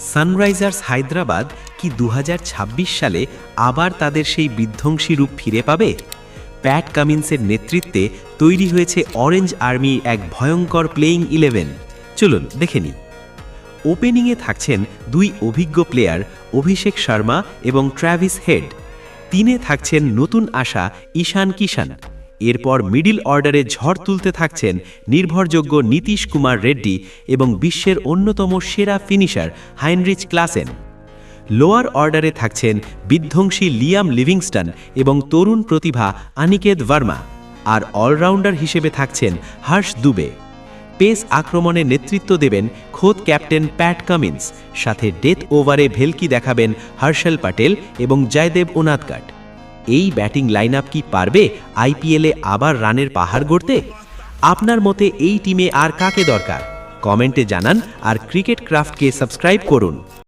Sunrisers Hyderabad কি দু হাজার ছাব্বিশ সালে আবার তাদের সেই বিধ্বংসী রূপ ফিরে পাবে? প্যাট কামিন্সের নেতৃত্বে তৈরি হয়েছে অরেঞ্জ আর্মি এক ভয়ঙ্কর প্লেয়িং ইলেভেন। চলুন, দেখে নিই। ওপেনিংয়ে থাকছেন দুই অভিজ্ঞ প্লেয়ার, অভিষেক শর্মা এবং ট্র্যাভিস হেড। তিনে থাকছেন নতুন আশা ঈশান কিষান। এরপর মিডিল অর্ডারে ঝড় তুলতে থাকছেন নির্ভরযোগ্য নীতিশ কুমার রেড্ডি এবং বিশ্বের অন্যতম সেরা ফিনিশার হাইনরিচ ক্লাসেন। লোয়ার অর্ডারে থাকছেন বিধ্বংসী লিয়াম লিভিংস্টন এবং তরুণ প্রতিভা আনিকেত ভার্মা আর অলরাউন্ডার হিসেবে থাকছেন হর্ষ দুবে। পেস আক্রমণে নেতৃত্ব দেবেন খোদ ক্যাপ্টেন প্যাট কামিন্স, সাথে ডেথ ওভারে ভেলকি দেখাবেন হর্ষল প্যাটেল এবং জয়দেব উনাদকাট এই ব্যাটিং লাইন কি পারবে আইপিএলে আবার রানের পাহাড় গড়তে? আপনার মতে এই টিমে আর কাকে দরকার? কমেন্টে জানান আর ক্রিকেট ক্রাফটকে সাবস্ক্রাইব করুন।